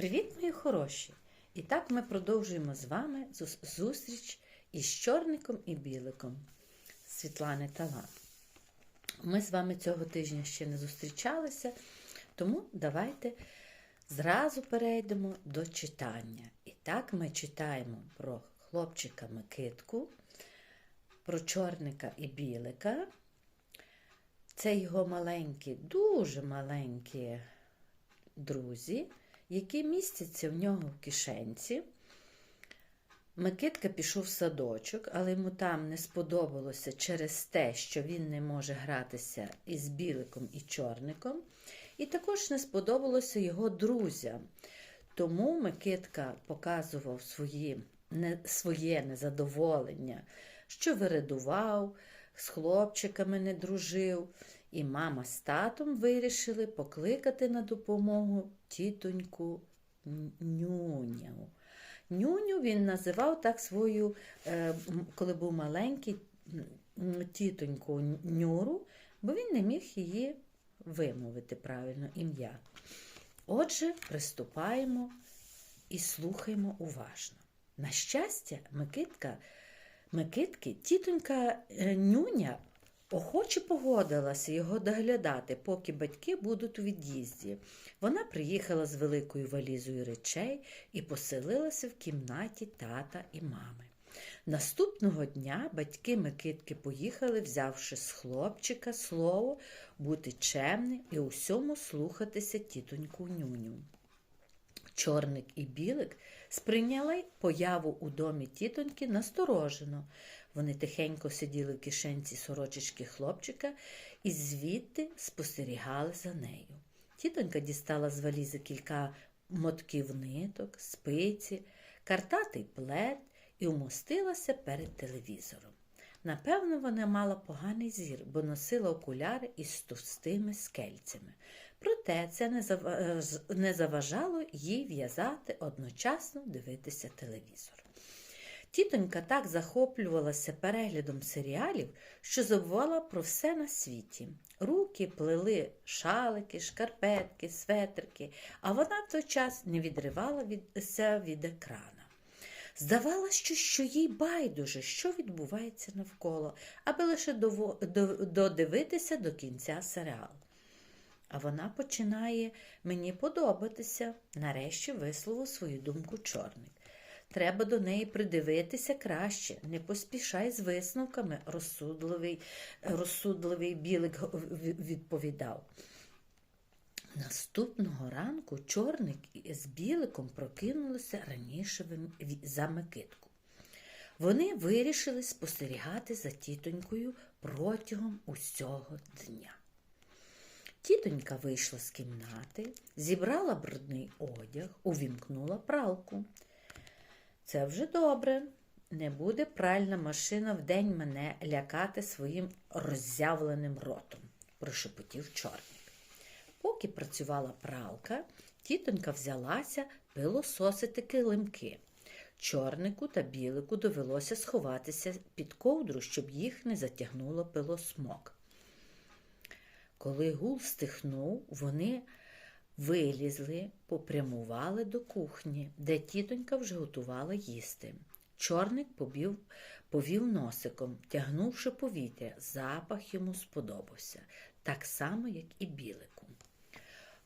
Привіт, мої хороші! І так ми продовжуємо з вами зустріч із чорником і біликом Світлани Талант. Ми з вами цього тижня ще не зустрічалися, тому давайте зразу перейдемо до читання. І так ми читаємо про хлопчика Микитку, про чорника і білика. Це його маленькі, дуже маленькі друзі, які містяться в нього в кишенці. Микитка пішов в садочок, але йому там не сподобалося через те, що він не може гратися із біликом і чорником. І також не сподобалося його друзям. Тому Микитка показував свої, не, своє незадоволення, що вирадував, з хлопчиками не дружив. І мама з татом вирішили покликати на допомогу тітоньку Нюню. Нюню він називав так свою, е, коли був маленький, тітоньку Нюру, бо він не міг її вимовити правильно ім'я. Отже, приступаємо і слухаємо уважно. На щастя, Микитка, Микитки, тітонька е, Нюня охоче погодилася його доглядати, поки батьки будуть у від'їзді. Вона приїхала з великою валізою речей і поселилася в кімнаті тата і мами. Наступного дня батьки Микитки поїхали, взявши з хлопчика слово бути чемним і усьому слухатися тітоньку нюню. Чорник і білик сприйняли появу у домі тітоньки насторожено. Вони тихенько сиділи в кишенці сорочечки хлопчика і звідти спостерігали за нею. Тітонька дістала з валізи кілька мотків ниток, спиці, картатий плед і вмостилася перед телевізором. Напевно, вона мала поганий зір, бо носила окуляри із товстими скельцями. Проте це не заважало їй в'язати одночасно дивитися телевізор. Тітонька так захоплювалася переглядом серіалів, що забувала про все на світі. Руки плели шалики, шкарпетки, светрики, а вона в той час не відривала відся від екрана. Здавалося, що, що їй байдуже, що відбувається навколо, аби лише додивитися до кінця серіалу. А вона починає мені подобатися, нарешті висловив свою думку чорник. Треба до неї придивитися краще, не поспішай з висновками, розсудливий, розсудливий білик відповідав. Наступного ранку чорник з біликом прокинулися раніше за Микитку. Вони вирішили спостерігати за тітонькою протягом усього дня. Тітонька вийшла з кімнати, зібрала брудний одяг, увімкнула пралку. Це вже добре. Не буде пральна машина вдень мене лякати своїм роззявленим ротом, прошепотів чорник. Поки працювала пралка, тітонька взялася пилососити килимки. Чорнику та білику довелося сховатися під ковдру, щоб їх не затягнуло пилосмок. Коли гул стихнув, вони вилізли, попрямували до кухні, де тітонька вже готувала їсти. Чорник побів, повів носиком, тягнувши повітря, запах йому сподобався, так само, як і білику.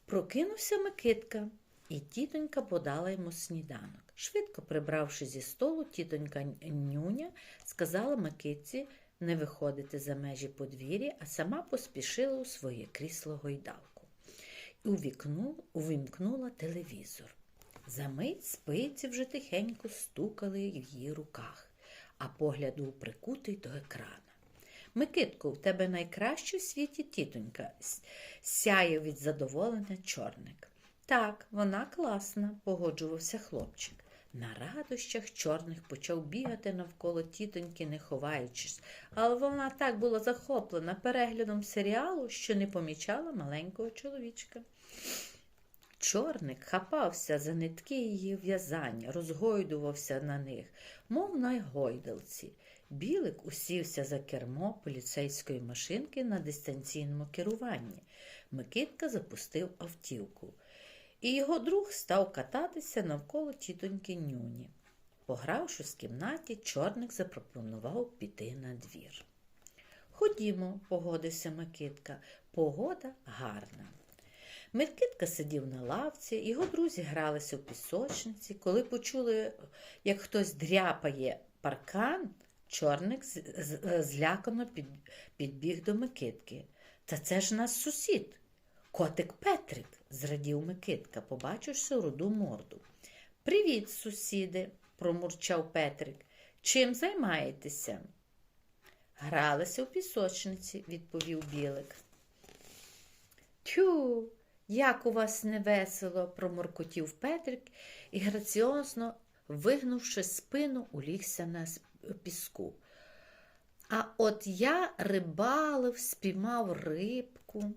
Прокинувся Микитка, і тітонька подала йому сніданок. Швидко прибравши зі столу, тітонька Нюня сказала Микитці не виходити за межі подвір'я, а сама поспішила у своє крісло гойдалку і увімкнула телевізор. Замить спиці вже тихенько стукали в її руках, а погляд був прикутий до екрана. Микитко, в тебе найкраща в світі тітонька, с- сяяв від задоволення чорник. Так, вона класна, погоджувався хлопчик. На радощах чорних почав бігати навколо тітоньки, не ховаючись, але вона так була захоплена переглядом серіалу, що не помічала маленького чоловічка. Чорник хапався за нитки її в'язання, розгойдувався на них, мов на гойдалці. Білик усівся за кермо поліцейської машинки на дистанційному керуванні. Микитка запустив автівку. І його друг став кататися навколо тітоньки нюні. Погравши в кімнаті, чорник запропонував піти на двір. Ходімо, погодився Микитка. Погода гарна. Микитка сидів на лавці, його друзі гралися в пісочниці. Коли почули, як хтось дряпає паркан, чорник злякано підбіг до Микитки. Та це ж наш сусід, котик Петрик, зрадів Микитка, побачивши руду морду. Привіт, сусіди, промурчав Петрик. Чим займаєтеся? Гралися в пісочниці, відповів Білик. Тю, як у вас невесело, проморкотів Петрик і граціозно, вигнувши спину, улігся на піску. А от я рибалив, спіймав рибку.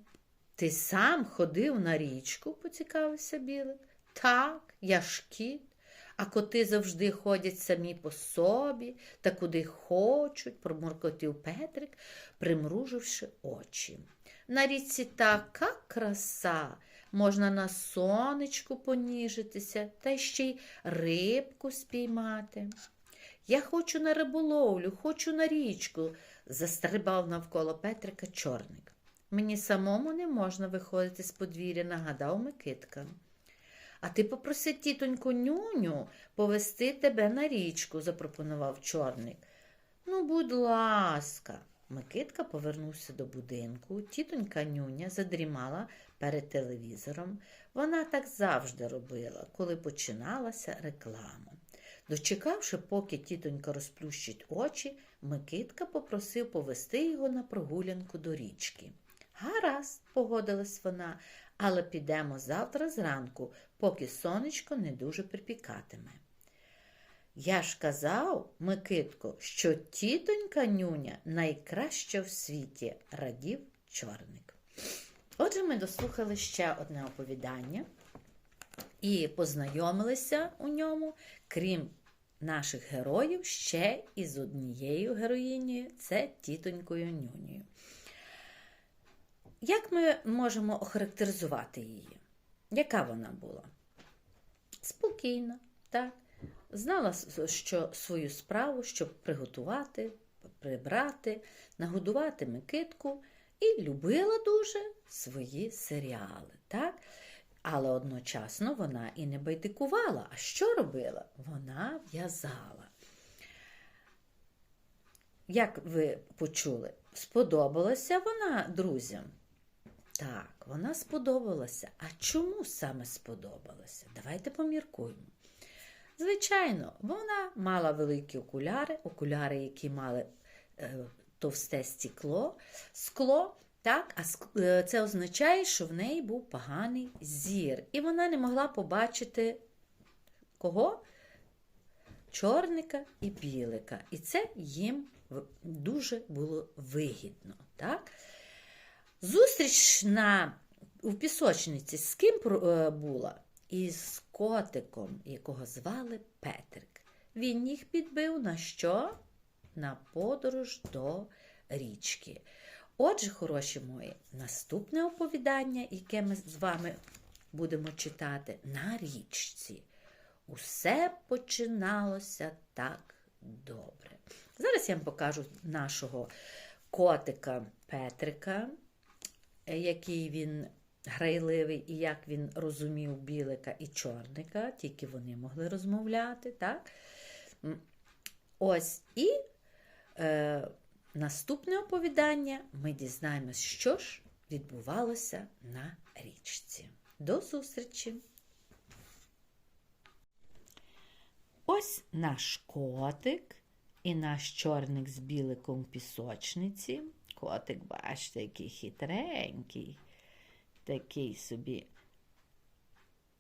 Ти сам ходив на річку, поцікавився Білик. Так, я ж кіт, а коти завжди ходять самі по собі та куди хочуть, промуркотів Петрик, примруживши очі. На річці така краса, можна на сонечку поніжитися та ще й рибку спіймати. Я хочу на риболовлю, хочу на річку, застрибав навколо Петрика чорник. Мені самому не можна виходити з подвір'я, нагадав Микитка. А ти попроси тітоньку нюню повести тебе на річку, запропонував чорник. Ну, будь ласка. Микитка повернувся до будинку. Тітонька нюня задрімала перед телевізором. Вона так завжди робила, коли починалася реклама. Дочекавши, поки тітонька розплющить очі, Микитка попросив повести його на прогулянку до річки. Гаразд, погодилась вона, але підемо завтра зранку, поки сонечко не дуже припікатиме. Я ж казав, Микитко, що тітонька нюня найкраща в світі, радів чорник. Отже, ми дослухали ще одне оповідання і познайомилися у ньому, крім наших героїв, ще із однією героїнею це тітонькою нюнею. Як ми можемо охарактеризувати її? Яка вона була? Спокійна, так? Знала, що свою справу, щоб приготувати, прибрати, нагодувати Микитку і любила дуже свої серіали. так? Але одночасно вона і не байдикувала. А що робила? Вона в'язала. Як ви почули, сподобалася вона друзям? Так, вона сподобалася. А чому саме сподобалася? Давайте поміркуємо. Звичайно, вона мала великі окуляри, окуляри, які мали е, товсте стекло, скло, так, а е, це означає, що в неї був поганий зір. І вона не могла побачити кого? Чорника і білика. І це їм дуже було вигідно. Так? Зустріч на, у пісочниці з ким е, була? Із котиком, якого звали Петрик. Він їх підбив на що? На подорож до річки. Отже, хороші мої, наступне оповідання, яке ми з вами будемо читати на річці. Усе починалося так добре. Зараз я вам покажу нашого котика Петрика, який він грайливий і як він розумів білика і чорника, тільки вони могли розмовляти, так? Ось і е, наступне оповідання ми дізнаємось, що ж відбувалося на річці. До зустрічі! Ось наш котик і наш чорник з біликом пісочниці. Котик, бачите, який хитренький, такий собі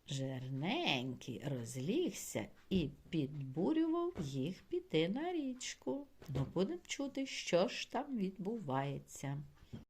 жирненький, розлігся і підбурював їх піти на річку. Ну, будемо чути, що ж там відбувається.